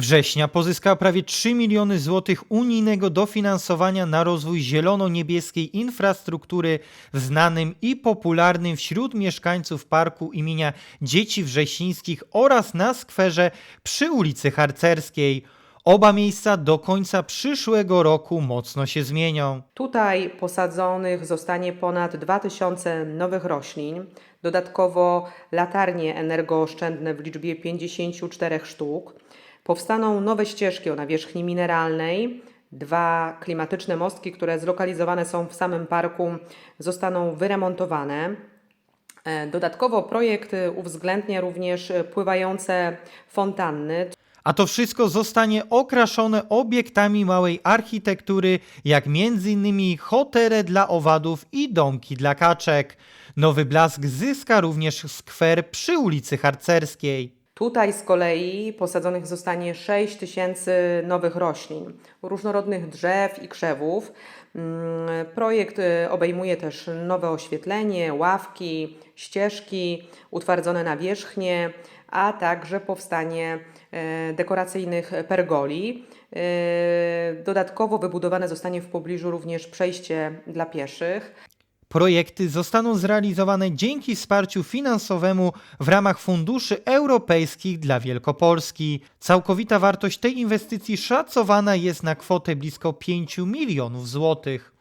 września pozyskała prawie 3 miliony złotych unijnego dofinansowania na rozwój zielono-niebieskiej infrastruktury w znanym i popularnym wśród mieszkańców parku imienia Dzieci Wrześnińskich oraz na skwerze przy ulicy Harcerskiej. Oba miejsca do końca przyszłego roku mocno się zmienią. Tutaj posadzonych zostanie ponad 2000 nowych roślin, dodatkowo latarnie energooszczędne w liczbie 54 sztuk. Powstaną nowe ścieżki o nawierzchni mineralnej. Dwa klimatyczne mostki, które zlokalizowane są w samym parku, zostaną wyremontowane. E, Dodatkowo projekt uwzględnia również pływające fontanny, A to wszystko zostanie okraszone obiektami małej architektury, jak m.in. hotele dla owadów i domki dla kaczek. Nowy blask zyska również skwer przy ulicy Harcerskiej. Tutaj z kolei posadzonych zostanie 6 tysięcy nowych roślin, różnorodnych drzew i krzewów. Mm, Projekt y, obejmuje też nowe oświetlenie, ławki, ścieżki, utwardzone nawierzchnie, a także powstanie e, dekoracyjnych pergoli. E, Dodatkowo wybudowane zostanie w pobliżu również przejście dla pieszych. Projekty zostaną zrealizowane dzięki wsparciu finansowemu w ramach funduszy europejskich dla Wielkopolski. Całkowita wartość tej inwestycji szacowana jest na kwotę blisko 5 milionów złotych.